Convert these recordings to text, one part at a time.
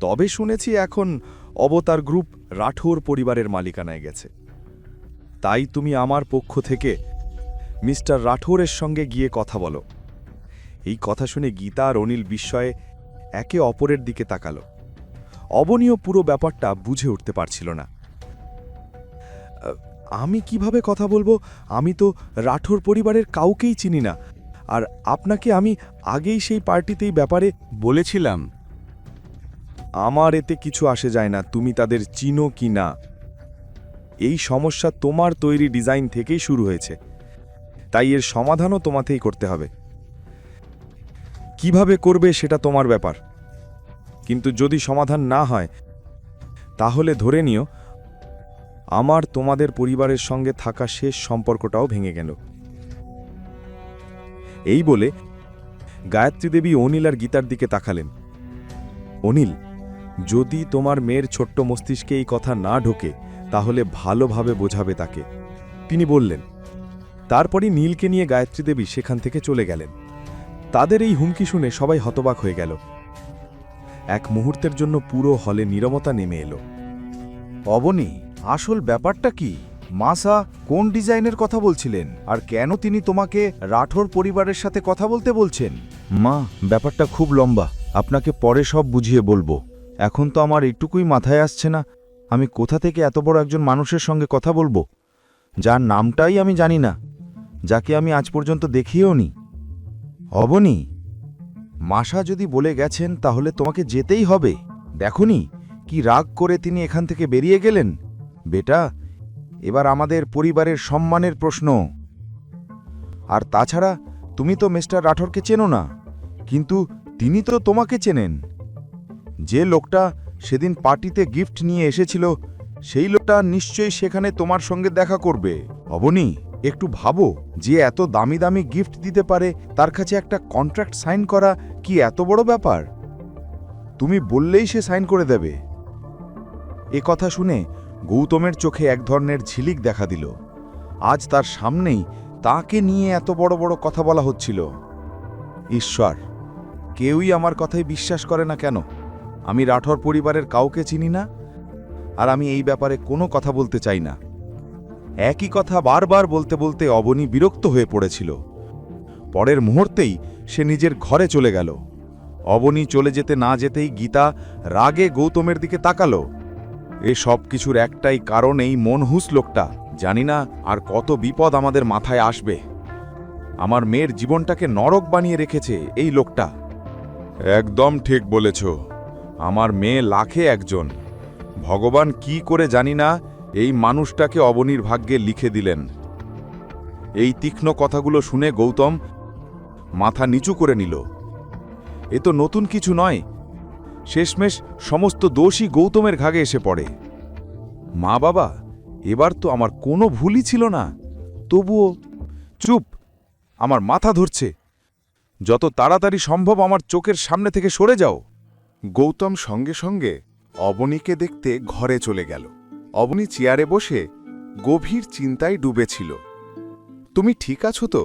তবে শুনেছি এখন অবতার গ্রুপ রাঠোর পরিবারের মালিকানায় গেছে। তাই তুমি আমার পক্ষ থেকে মিস্টার রাঠোরের সঙ্গে গিয়ে কথা বলো। এই কথা শুনে গীতা আর অনিল বিস্ময়ে একে অপরের দিকে তাকালো। অবনীয় পুরো ব্যাপারটা বুঝে উঠতে পারছিল না। আমি কীভাবে কথা বলব? আমি তো রাঠোর পরিবারের কাউকেই চিনি না। আর আপনাকে আমি আগেই সেই পার্টিতেই ব্যাপারে বলেছিলাম। আমার এতে কিছু আসে যায় না, তুমি তাদের চিনো কি না। এই সমস্যা তোমার তৈরি ডিজাইন থেকেই শুরু হয়েছে। তাই এর সমাধানও তোমাতেই করতে হবে। কীভাবে করবে সেটা তোমার ব্যাপার। কিন্তু যদি সমাধান না হয়, তাহলে ধরে নিও, আমার তোমাদের পরিবারের সঙ্গে থাকা শেষ সম্পর্কটাও ভেঙে গেল। এই বলে গায়ত্রী দেবী অনিল আর গীতার দিকে তাকালেন। অনিল যদি তোমার মেয়ের ছোট্ট মস্তিষ্কে এই কথা না ঢোকে, তাহলে ভালোভাবে বোঝাবে তাকে। তিনি বললেন, তারপরই নীলকে নিয়ে গায়ত্রী দেবী সেখান থেকে চলে গেলেন। তাদের এই হুমকি শুনে সবাই হতবাক হয়ে গেল। এক মুহূর্তের জন্য পুরো হলে নীরবতা নেমে এলো। অবনী, আসল ব্যাপারটা কি? মাসা কোন ডিজাইনের কথা বলছিলেন? আর কেন তিনি তোমাকে রাঠোর পরিবারের সাথে কথা বলতে বলছেন? মা, ব্যাপারটা খুব লম্বা। আপনাকে পরে সব বুঝিয়ে বলব। এখন তো আমার একটুকুই মাথায় আসছে না। আমি কোথা থেকে এত বড় একজন মানুষের সঙ্গে কথা বলব? যার নামটাই আমি জানি না। যাকে আমি আজ পর্যন্ত দেখিও নি। অবনি, মাসা যদি বলে গেছেন, তাহলে তোমাকে যেতেই হবে। দেখনি কি রাগ করে তিনি এখান থেকে বেরিয়ে গেলেন? বেটা, এবার আমাদের পরিবারের সম্মানের প্রশ্ন। আর তাছাড়া, তুমি তো মিস্টার রাঠোরকে চেনো না। কিন্তু তিনি তো তোমাকে চেনেন। যে লোকটা সেদিন পার্টিতে গিফট নিয়ে এসেছিল, সেই লোকটা নিশ্চয়ই সেখানে তোমার সঙ্গে দেখা করবে। অবনী, একটু ভাবো যে এত দামি দামি গিফট দিতে পারে, তার কাছে একটা কন্ট্রাক্ট সাইন করা কি এত বড় ব্যাপার? তুমি বললেই সে সাইন করে দেবে। এ কথা শুনে গৌতমের চোখে এক ধরনের ঝিলিক দেখা দিল। আজ তার সামনেই তাকে নিয়ে এত বড় বড় কথা বলা হচ্ছিল। ঈশ্বর, কেউই আমার কথায় বিশ্বাস করে না কেন? আমি রাঠোর পরিবারের কাউকে চিনি না, আর আমি এই ব্যাপারে কোনো কথা বলতে চাই না। একই কথা বারবার বলতে বলতে অবনী বিরক্ত হয়ে পড়েছিল। পরের মুহূর্তেই সে নিজের ঘরে চলে গেল। অবনী চলে যেতে না যেতেই গীতা রাগে গৌতমের দিকে তাকালো। এ সব কিছুর একটাই কারণ এই মনহুস লোকটা। জানি না আর কত বিপদ আমাদের মাথায় আসবে। আমার মেয়ের জীবনটাকে নরক বানিয়ে রেখেছে এই লোকটা। একদম ঠিক বলেছ। আমার মেয়ে লাখে একজন। ভগবান কি করে জানি না এই মানুষটাকে অবনীর ভাগ্যে লিখে দিলেন। এই তীক্ষ্ণ কথাগুলো শুনে গৌতম মাথা নিচু করে নিল। এ তো নতুন কিছু নয়। শেষমেশ সমস্ত দোষই গৌতমের ঘাগে এসে পড়ে। মা বাবা, এবার তো আমার কোনো ভুলই ছিল না। তবুও চুপ, আমার মাথা ধরছে। যত তাড়াতাড়ি সম্ভব আমার চোখের সামনে থেকে সরে যাও। গৌতম সঙ্গে সঙ্গে অবনীকে দেখতে ঘরে চলে গেল। অবনী চেয়ারে বসে গভীর চিন্তায় ডুবেছিল। তুমি ঠিক আছো তো?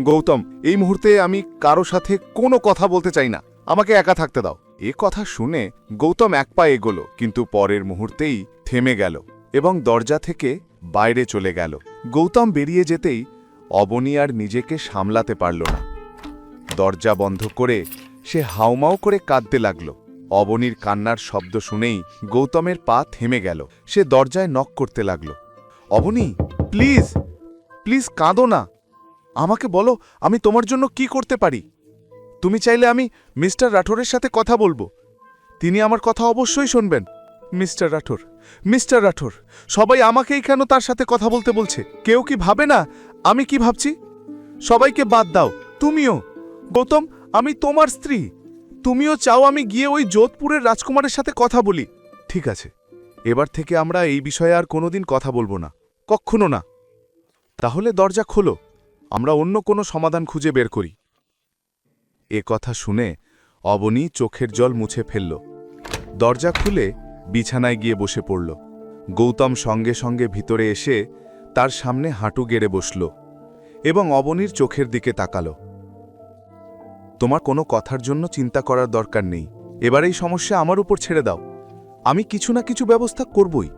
গৌতম, এই মুহূর্তে আমি কারও সাথে কোনো কথা বলতে চাই না। আমাকে একা থাকতে দাও। এ কথা শুনে গৌতম এক পা এগোল, কিন্তু পরের মুহূর্তেই থেমে গেল এবং দরজা থেকে বাইরে চলে গেল। গৌতম বেরিয়ে যেতেই অবনী আর নিজেকে সামলাতে পারল না। দরজা বন্ধ করে সে হাউমাউ করে কাঁদতে লাগল। অবনীর কান্নার শব্দ শুনেই গৌতমের পা থেমে গেল। সে দরজায় নক করতে লাগল। অবনী, প্লিজ প্লিজ কাঁদো না। আমাকে বলো, আমি তোমার জন্য কি করতে পারি? তুমি চাইলে আমি মিস্টার রাঠোরের সাথে কথা বলব। তিনি আমার কথা অবশ্যই শুনবেন। মিস্টার রাঠোর মিস্টার রাঠোর, সবাই আমাকেই কেন তার সাথে কথা বলতে বলছে? কেউ কি ভাবে না? আমি কি ভাবছি? সবাইকে বাদ দাও। তুমিও। গৌতম আমি তোমার স্ত্রী। তুমিও চাও আমি গিয়ে ওই যোধপুরের রাজকুমারের সাথে কথা বলি। ঠিক আছে, এবার থেকে আমরা এই বিষয়ে আর কোনোদিন কথা বলব না। কক্ষনো না। তাহলে দরজা খোলো, আমরা অন্য কোনো সমাধান খুঁজে বের করি। এ কথা শুনে অবনী চোখের জল মুছে ফেলল। দরজা খুলে বিছানায় গিয়ে বসে পড়ল। গৌতম সঙ্গে সঙ্গে ভিতরে এসে তার সামনে হাঁটু গেড়ে বসল এবং অবনীর চোখের দিকে তাকালো। তোমার কোনো কথার জন্য চিন্তা করার দরকার নেই। এবার এই সমস্যা আমার উপর ছেড়ে দাও। আমি কিছু না কিছু ব্যবস্থা করবই।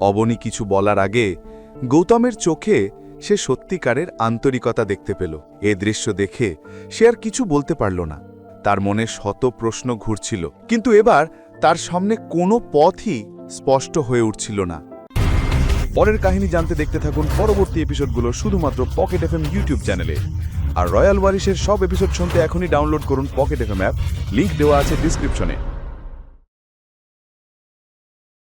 অবনী কিছু বলার আগে গৌতমের চোখে সে সত্যিকারের আন্তরিকতা দেখতে পেল। এ দৃশ্য দেখে সে আর কিছু বলতে পারল না। তার মনে শত প্রশ্ন ঘুরছিল, কিন্তু এবার তার সামনে কোনো পথই স্পষ্ট হয়ে উঠছিল না। পরের কাহিনী জানতে দেখতে থাকুন পরবর্তী এপিসোডগুলো শুধুমাত্র পকেট এফএম ইউটিউব চ্যানেলে আর রয়্যাল ওয়ারিশের সব এপিসোড শুনতে এখনই ডাউনলোড করুন পকেট এফএম অ্যাপ লিংক দেওয়া আছে ডিসক্রিপশনে